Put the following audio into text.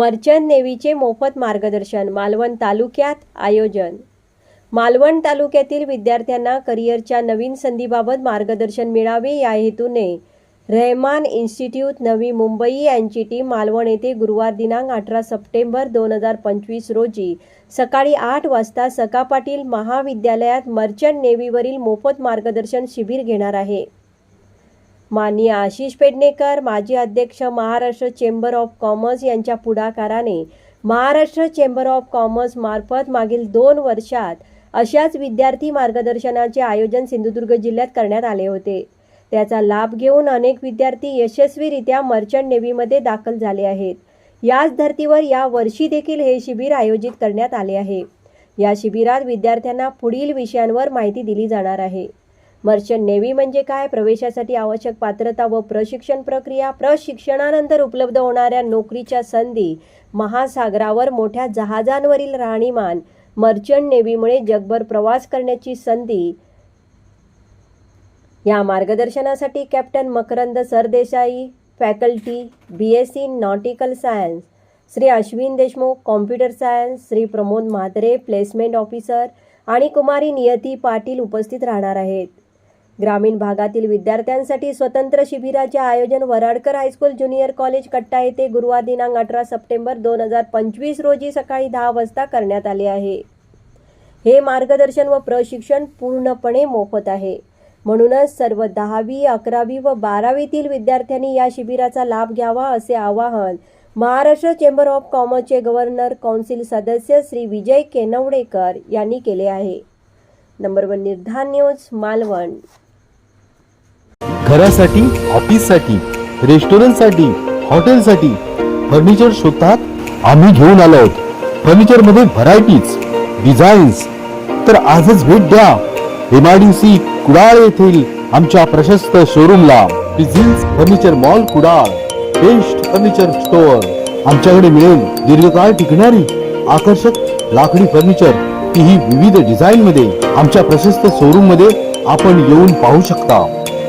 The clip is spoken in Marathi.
मर्चंट नेव्हीचे मोफत मार्गदर्शन मालवण तालुक्यात आयोजन. मालवण तालुक्यातील विद्यार्थ्यांना करिअरच्या नवीन संधीबाबत मार्गदर्शन मिळावे या हेतूने रहमान इन्स्टिट्यूट नवी मुंबई यांची टीम मालवण येथे गुरुवार दिनांक अठरा सप्टेंबर दोन हजार पंचवीस रोजी सकाळी आठ वाजता सका पाटील महाविद्यालयात मर्चंट नेव्हीवरील मोफत मार्गदर्शन शिबिर घेणार आहे. माननीय आशिष पेडणेकर माजी अध्यक्ष महाराष्ट्र चेंबर ऑफ कॉमर्स यांच्या पुढाकाराने महाराष्ट्र चेंबर ऑफ कॉमर्स मार्फत मागील दोन वर्षात अशाच विद्यार्थी मार्गदर्शनाचे आयोजन सिंधुदुर्ग जिल्ह्यात करण्यात आले होते. त्याचा लाभ घेऊन अनेक विद्यार्थी यशस्वीरित्या मर्चंट नेव्हीमध्ये दाखल झाले आहेत. याच धर्तीवर या वर्षी देखील हे शिबिर आयोजित करण्यात आले आहे. या शिबिरात विद्यार्थ्यांना पुढील विषयांवर माहिती दिली जाणार आहे. मर्चंट नेव्ही म्हणजे काय? प्रवेशासाठी आवश्यक पात्रता व प्रशिक्षण प्रक्रिया प्रशिक्षणानंतर उपलब्ध होणाऱ्या नोकरीच्या संधी महासागरावर मोठ्या जहाजांवरील राहणीमान मर्चंट नेव्हीमुळे जगभर प्रवास करण्याची संधी. या मार्गदर्शनासाठी captain Makarand Sardesai faculty B S C nautical science Shri Ashwin Deshmukh computer science Shri Pramod Mhatre placement officer आणि कुमारी नियती पाटील उपस्थित राहणार आहेत. ग्रामीण भागातील विद्यार्थ्यांसाठी स्वतंत्र शिबिराचे आयोजन वराडकर हायस्कूल ज्युनियर कॉलेज कट्टा येथे गुरुवार दिनांक अठरा सप्टेंबर दोन हजार पंचवीस रोजी सकाळी दहा वाजता करण्यात आले आहे. हे मार्गदर्शन व प्रशिक्षण पूर्णपणे मोफत आहे. म्हणूनच सर्व दहावी अकरावी व बारावीतील विद्यार्थ्यांनी या शिबिराचा लाभ घ्यावा असे आवाहन महाराष्ट्र चेंबर ऑफ कॉमर्सचे गव्हर्नर कौन्सिल सदस्य श्री विजय केनवडेकर यांनी केले आहे. नंबर वन निर्धान न्यूज मालवण. घरासाठी ऑफिससाठी रेस्टॉरंटसाठी हॉटेलसाठी फर्निचर शोधतात आम्ही घेऊन आलो आहोत. फर्निचरमध्ये व्हरायटीज डिझाईन्स तर आजच भेट द्या. एमआयडीसी कुडाळ येथील आमच्या प्रशस्त शोरूमला. Business furniture mall Kudal. Best furniture store आमच्याकडे मिळेल दीर्घकाळ टिकणारी आकर्षक लाकडी फर्निचर. तीही विविध डिझाईन मध्ये आमच्या प्रशस्त शोरूममध्ये आपण येऊन पाहू शकता.